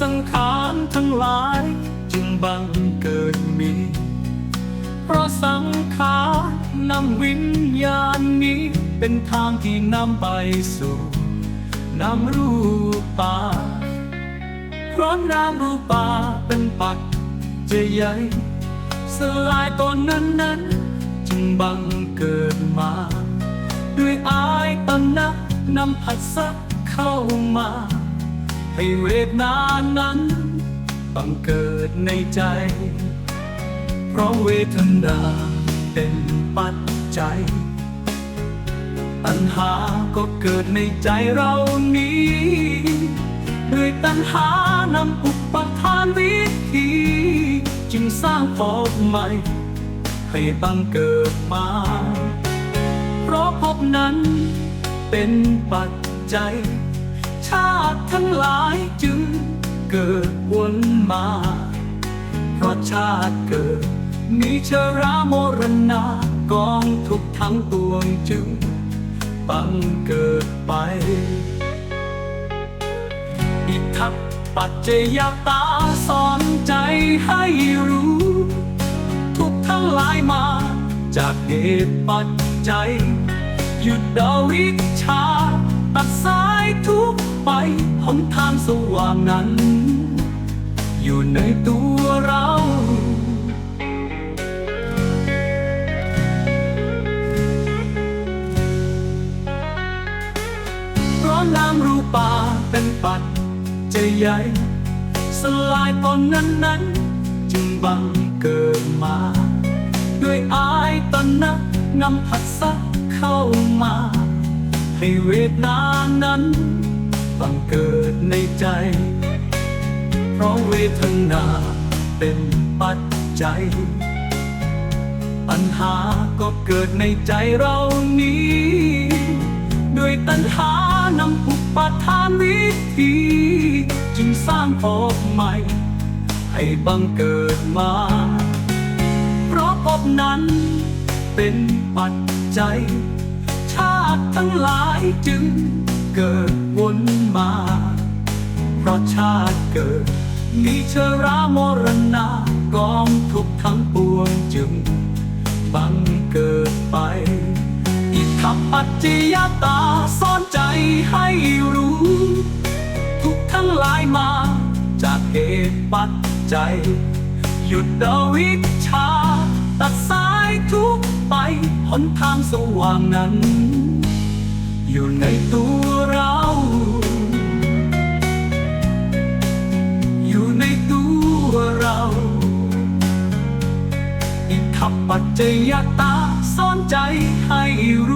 สังขารทั้งหลาย จึงบังเกิดมี เพราะสังขารนำวิญญาณนี้เป็นทางที่นำไปสู่นำรูปปาเพราะนามรูปปาเป็นปัจเจใหญ่สลายตนนั้นนั้นๆจึงบังเกิดมา ด้วยอายตนะนำผัสสะเข้ามา ให้เวทนานั้นบังเกิดในใจ เพราะเวทนาเป็นปัจจัยตัณหาก็เกิดในใจเรานี้ด้วยตัณหานำอุปทานวิธีจึงสร้างภพใหม่ ให้บังเกิดมา เพราะภพนั้นเป็นปัจจัย ชาติทั้งหลายจึงเกิดวนมา เพราะชาติเกิด มีชรามรณะกองทุกทั้งปวงจึงบังเกิดไป อิทัปปัจเจยตาสอนใจให้รู้ ทุกทั้งหลายมา จากเหตุปัจจัย หยุดเดาวิชา ตัดสายทุกไปหนทางสว่างนั้น อยู่ในตัวเราราะนามรูปาเป็นปัจจะใหญ่ สลายตอนนั้นนั้น จึงบังเกิดมา ด้วยอายตนะนำผัสสะเข้ามา ให้เวทนานั้นบังเกิดในใจ เพราะเวทนาเป็นปัจจัย ปัญหาก็เกิดในใจเรานี้ ด้วยตัณหานำอุปทานวิธี จึงสร้างภพใหม่ ให้บังเกิดมา เพราะภพนั้นเป็นปัจจัย ติทั้งหลายจึงเกิดวนมา เพราะชาติเกิด มีชรามรณะกองทุกข์ทั้งปวงจึง บังเกิดไป อิทัปปัจจิยตาสอนใจให้รู้ ทุกทั้งหลายมา จากเหตุปัจจัย หยุดเดาวิชา ตัดสายทุกไปหนทางสว่างนั้น ปัจจยตาสอนใจให้รู้